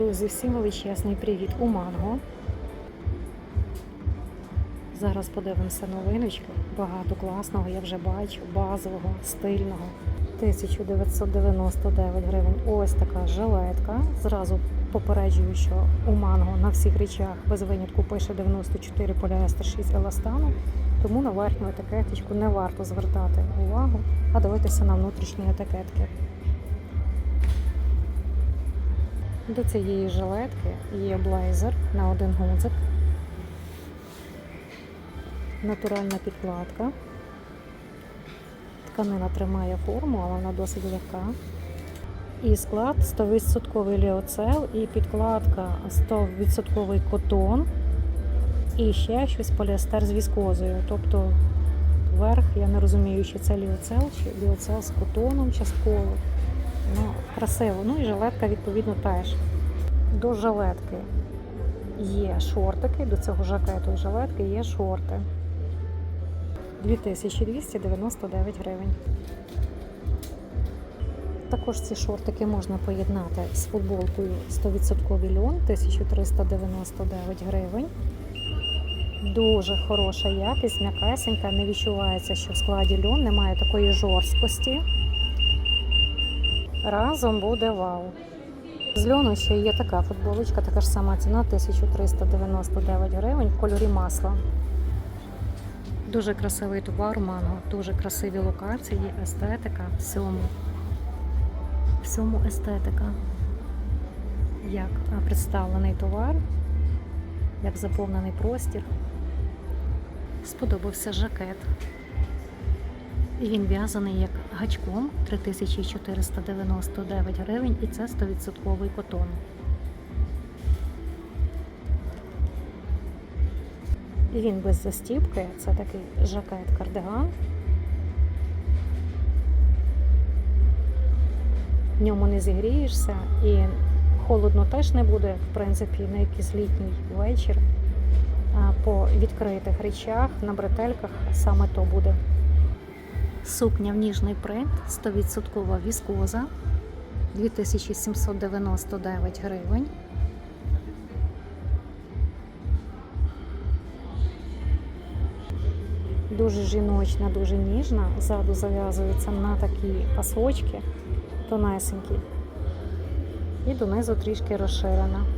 Друзі, всім величезний привіт у Манго. Зараз подивимося новиночки. Багато класного, я вже бачу, базового, стильного. 1999 гривень. Ось така жилетка. Зразу попереджую, що у манго на всіх речах без винятку пише 94 поліестер 6 еластану. Тому на верхню етикеточку не варто звертати увагу, а дивитися на внутрішні етикетки. До цієї жилетки є блейзер на один гудзик, натуральна підкладка. Тканина тримає форму, але вона досить легка. І склад 100% ліоцел, і підкладка 100% котон, і ще щось поліестер з віскозою. Тобто верх, я не розумію, чи це ліоцел, чи ліоцел з котоном частково. Ну, красиво. Ну і жилетка, відповідно, теж. До жилетки є шортики, до цього жакету і жилетки є шорти. 2299 гривень. Також ці шортики можна поєднати з футболкою 100% льон 1399 гривень. Дуже хороша якість, м'якесенька, не відчувається, що в складі льон немає такої жорсткості. Разом буде вау. З льону ще є така футболочка, така ж сама ціна 1399 гривень в кольорі масла. Дуже красивий товар манго, дуже красиві локації, естетика, всьому. Всьому естетика. Як представлений товар, як заповнений простір. Сподобався жакет. І він в'язаний як гачком 3499 гривень, і це 100% котон. Він без застіпки, це такий жакет-кардиган. В ньому не зігрієшся і холодно теж не буде, в принципі, на якийсь літній вечір. По відкритих речах, на бретельках саме то буде. Сукня в ніжний принт, 100% віскоза, 2799 гривень. Дуже жіночна, дуже ніжна. Ззаду зав'язується на такі пасочки тонесенькі. І донизу трішки розширена.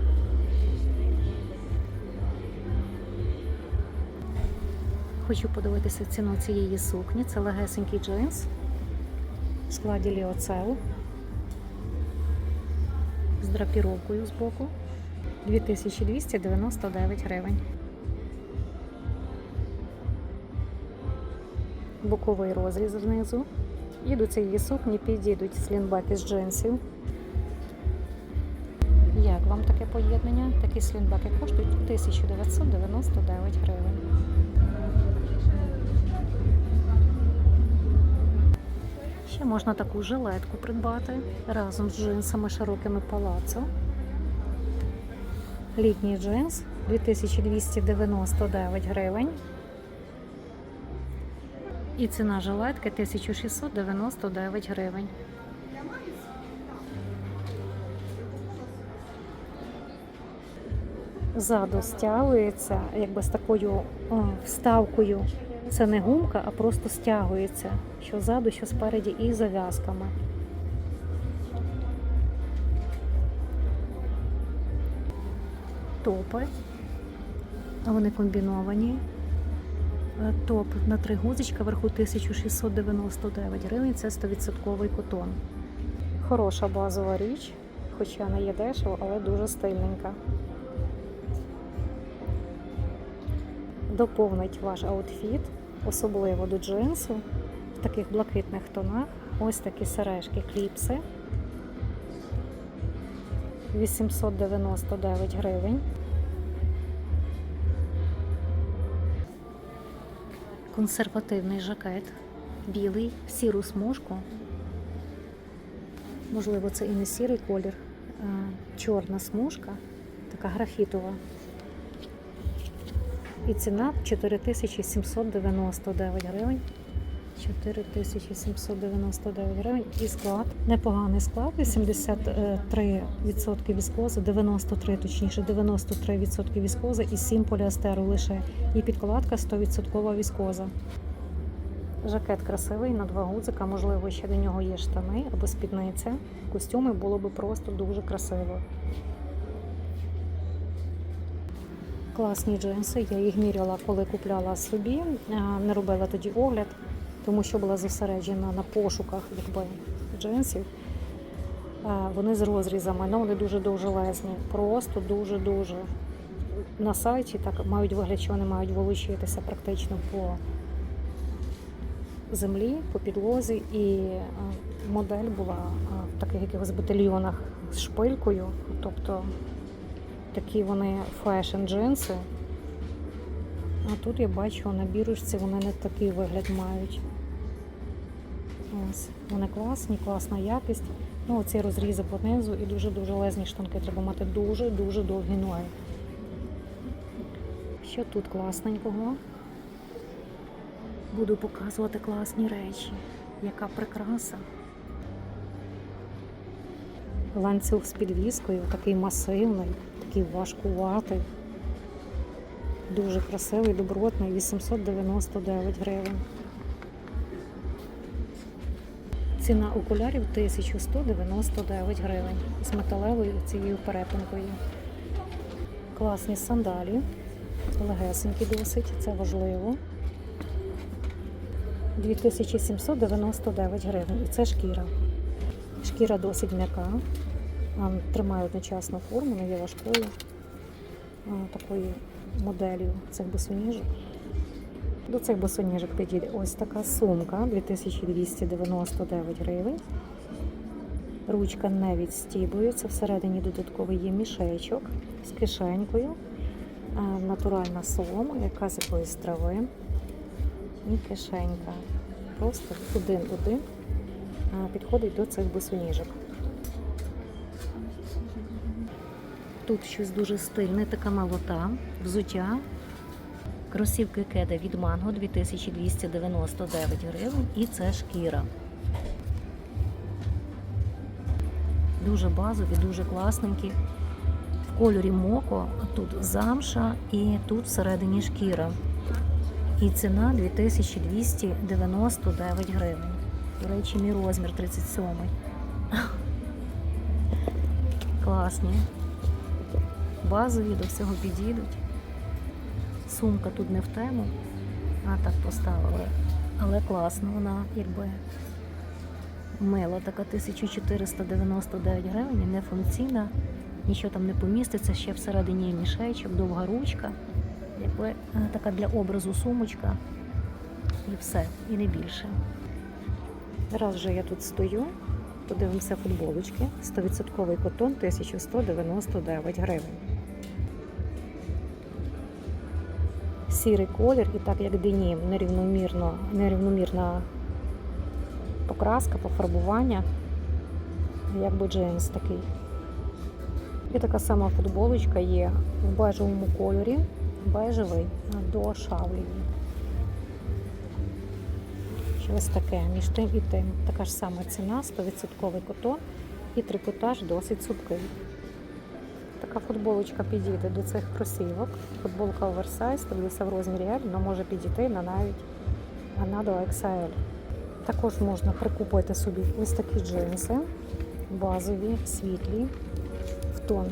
Хочу подивитися ціну цієї сукні. Це легесенький джинс в складі ліоцел з драпіровкою з боку. 2299 гривень. Боковий розріз знизу. І до цієї сукні підійдуть слінбеки з джинсів. Як вам таке поєднання? Такі слінбеки коштують 1999 гривень. Ще можна таку жилетку придбати разом з джинсами широкими палацо. Літній джинс 2299 гривень. І ціна жилетки 1699 гривень. Ззаду стягується, якби з такою о, вставкою. Це не гумка, а просто стягується. Що ззаду, що спереді, і зав'язками. Топи. Вони комбіновані. Е, Топ на три гузичка вверху 1699 гривень. Це 100% котон. Хороша базова річ, хоча не є дешево, але дуже стильненька. Доповнить ваш аутфіт, особливо до джинсу, в таких блакитних тонах. Ось такі сережки кліпси. 899 гривень. Консервативний жакет, білий, сіру смужку. Можливо, це і не сірий колір, чорна смужка, така графітова. І ціна 4799 гривень. 4799 гривень і склад. Непоганий склад, 83% віскози, 93, точніше, 93% віскози і 7 поліастеру лише. І підкладка 100% віскоза. Жакет красивий на два гудзика, можливо, ще до нього є штани або спідниця. Костюми було би просто дуже красиво. Класні джинси. Я їх міряла, коли купляла собі. Не робила тоді огляд, тому що була зосереджена на пошуках якби, джинсів. Вони з розрізами, але вони дуже довжелезні. Просто дуже-дуже. На сайті так мають вигляд, що вони мають волочитися практично по землі, по підлозі. І модель була в таких якихось батальйонах з шпилькою. Тобто такі вони фешн джинси. А тут я бачу на бірочці вони не такий вигляд мають. Ось, вони класні, класна якість. Ну, оці розрізи понизу і дуже-дуже лезні штанки. Треба мати дуже-дуже довгі ноги. Що тут класненького? Буду показувати класні речі. Яка прикраса. Ланцюг з підвіскою, такий масивний, такий важкуватий. Дуже красивий, добротний, 899 гривень. Ціна окулярів 1199 гривень з металевою цією перетинкою. Класні сандалі, легесенькі досить, це важливо. 2799 гривень. І це шкіра. Шкіра досить м'яка, тримає одночасно форму, не є важкою такою моделлю цих босоніжок. До цих босоніжок підійде ось така сумка 2299 гривень. Ручка не відстібується, всередині додатковий є мішечок з кишенькою, натуральна солома, яка з якоїсь трави і кишенька. Просто один-один підходить до цих босоніжок. Тут щось дуже стильне, така малота, взуття. Кросівки кеда від Манго 2299 гривень і це шкіра. Дуже базові, дуже класненькі. В кольорі моко, тут замша і тут всередині шкіра. І ціна 2299 гривень. До речі, мій розмір 37. Класні. Базові до всього підійдуть. Сумка тут не в тему, а так поставили. Але класно, вона якби мила, така 1499 гривень, не функційна, нічого там не поміститься, ще всередині є мішечок, довга ручка, якби е, така для образу сумочка. І все, і не більше. Раз вже я тут стою, подивимося футболочки. 100% котон 1199 гривень. Сірий колір і так як денім, нерівномірно, нерівномірна покраска, пофарбування, якби джинс такий. І така сама футболочка є в бежевому кольорі, бежевий до шавлії. Ось таке між тим і тим. Така ж сама ціна, 100% котон і трикотаж досить цупкий. Така футболочка підійде до цих кросівок. Футболка оверсайз, дивлюся в розмірі L, але може підійти на навіть на до XL. Також можна прикупити собі ось такі джинси, базові, світлі, в тон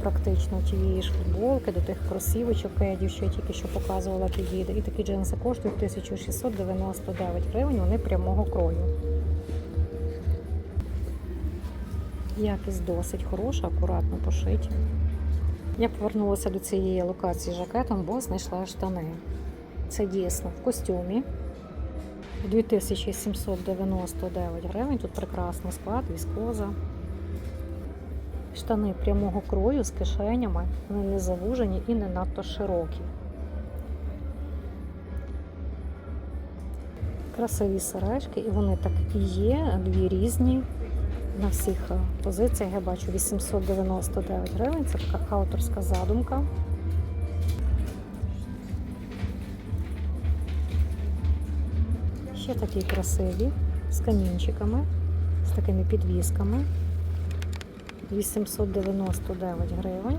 практично тієї ж футболки, до тих кросівочок, кедів, що я тільки що показувала, підійде. І такі джинси коштують 1699 гривень, вони прямого крою. Якість досить хороша, акуратно пошиті. Я повернулася до цієї локації жакетом, бо знайшла штани. Це дійсно в костюмі. 2799 гривень. Тут прекрасний склад, віскоза. Штани прямого крою з кишенями, вони не завужені і не надто широкі. Красиві сережки, і вони так і є, дві різні. На всіх е, позиціях я бачу 899 гривень. Це така авторська задумка. Ще такі красиві, з камінчиками, з такими підвісками. 899 гривень.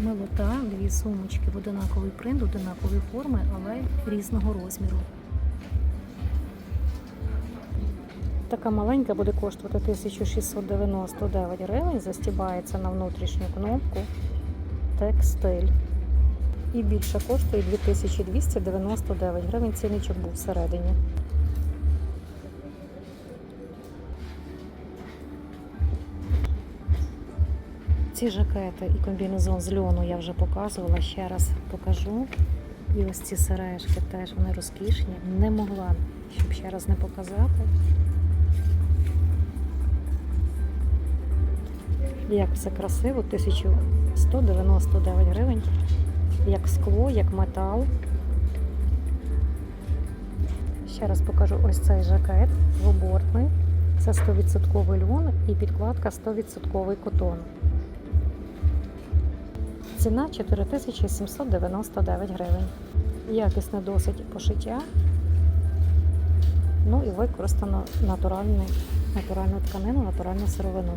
Милота, дві сумочки в одинаковий принт, одинакової форми, але різного розміру. Така маленька буде коштувати 1699 гривень, застібається на внутрішню кнопку текстиль. І більше коштує 2299 гривень. Цінничок був всередині. Ці жакети і комбінезон з льону я вже показувала. Ще раз покажу. І ось ці сережки теж вони розкішні. Не могла, щоб ще раз не показати. Як все красиво, 1199 гривень. Як скло, як метал. Ще раз покажу ось цей жакет двобортний. Це 100% льон і підкладка 100% котон. Ціна 4799 гривень. Якісне досить пошиття. Ну і використано натуральну, натуральну тканину, натуральну сировину.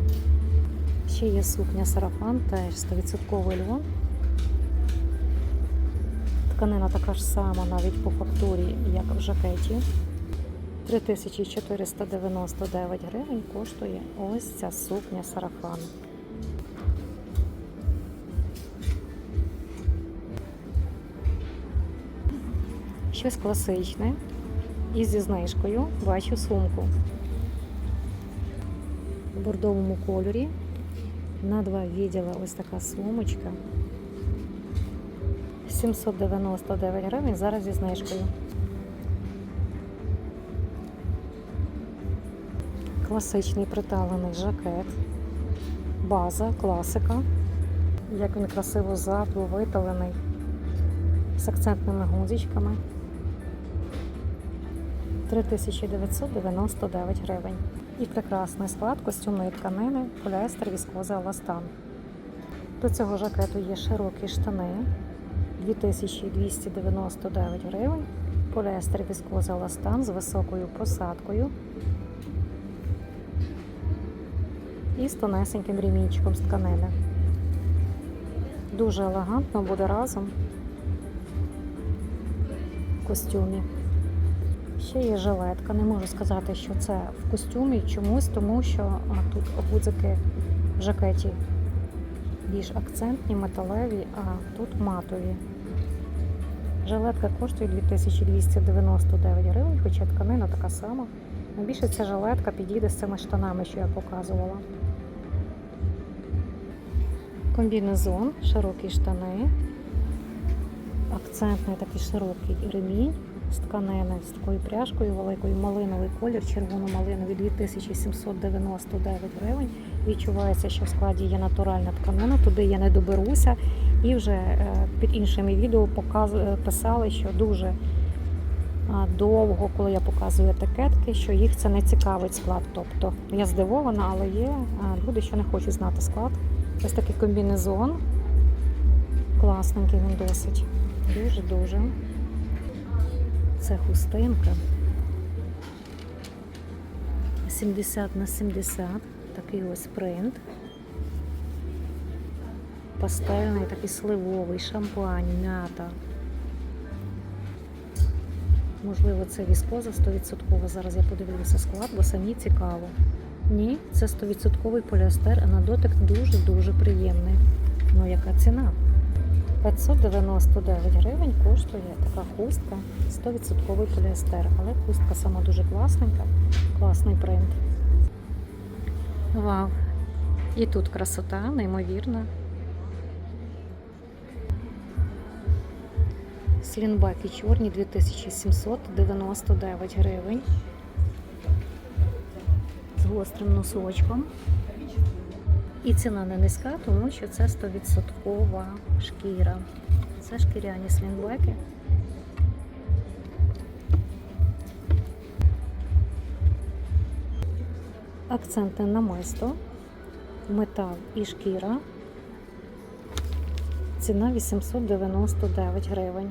Ще є сукня сарафан, теж 100% льон. Тканина така ж сама навіть по фактурі, як в жакеті. 3499 гривень коштує ось ця сукня сарафан. Щось класичне і зі знижкою бачу сумку в бордовому кольорі. На два відділа ось така сумочка. 799 гривень зараз зі знижкою. Класичний приталений жакет. База, класика. Як він красиво ззаду виталений з акцентними гудзичками. 3999 гривень. І прекрасний склад костюмної тканини, поліестер, віскоза, еластан. До цього жакету є широкі штани 2299 гривень. Поліестер, віскоза, еластан з високою посадкою. І з тонесеньким ремінчиком з тканини. Дуже елегантно буде разом в костюмі. Ще є жилетка. Не можу сказати, що це в костюмі чомусь, тому що тут гудзики в жакеті більш акцентні, металеві, а тут матові. Жилетка коштує 2299 гривень, хоча тканина така сама. Найбільше ця жилетка підійде з цими штанами, що я показувала. Комбінезон, широкі штани, акцентний такий широкий ремінь з тканини з такою пряжкою великою, малиновий колір, червоно-малиновий 2799 гривень. Відчувається, що в складі є натуральна тканина, туди я не доберуся. І вже е, під іншими відео е, писали, що дуже довго, коли я показую етикетки, що їх це не цікавить склад. Тобто я здивована, але є люди, що не хочуть знати склад. Ось такий комбінезон. Класненький він досить. Дуже-дуже. Це хустинка. 70 на 70. Такий ось принт. Пастельний, такий сливовий, шампань, м'ята. Можливо, це віскоза 100%. Зараз я подивлюся склад, бо самі цікаво. Ні, це 100% поліестер, а на дотик дуже-дуже приємний. Ну, яка ціна? 599 гривень коштує така хустка, 100% поліестер, але хустка сама дуже класненька, класний принт. Вау! І тут красота, неймовірна. Слінбаки чорні 2799 гривень. З гострим носочком. І ціна не низька, тому що це 100% шкіра. Це шкіряні слінбеки. Акцентне намисто, метал і шкіра. Ціна 899 гривень.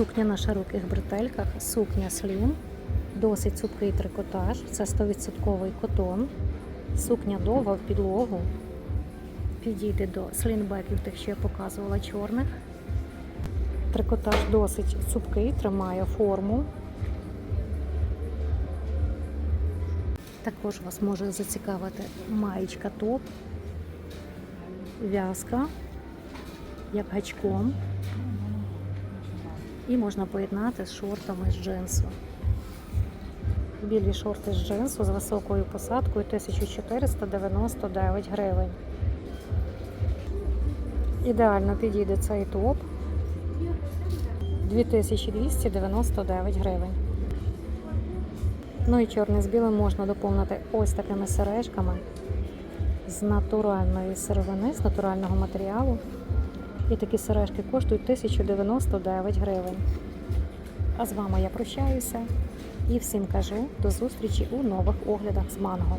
Сукня на широких бретельках, сукня слім, досить цупкий трикотаж, це 100% котон, сукня довга в підлогу, підійде до слінбеків, тих, що я показувала чорних. Трикотаж досить цупкий, тримає форму. Також вас може зацікавити маєчка топ, в'язка, як гачком. І можна поєднати з шортами з джинсу. Білі шорти з джинсу з високою посадкою 1499 гривень. Ідеально підійде цей топ 2299 гривень. Ну і чорний з білим можна доповнити ось такими сережками з натуральної сировини, з натурального матеріалу. І такі сережки коштують 1099 гривень. А з вами я прощаюся і всім кажу до зустрічі у нових оглядах з манго.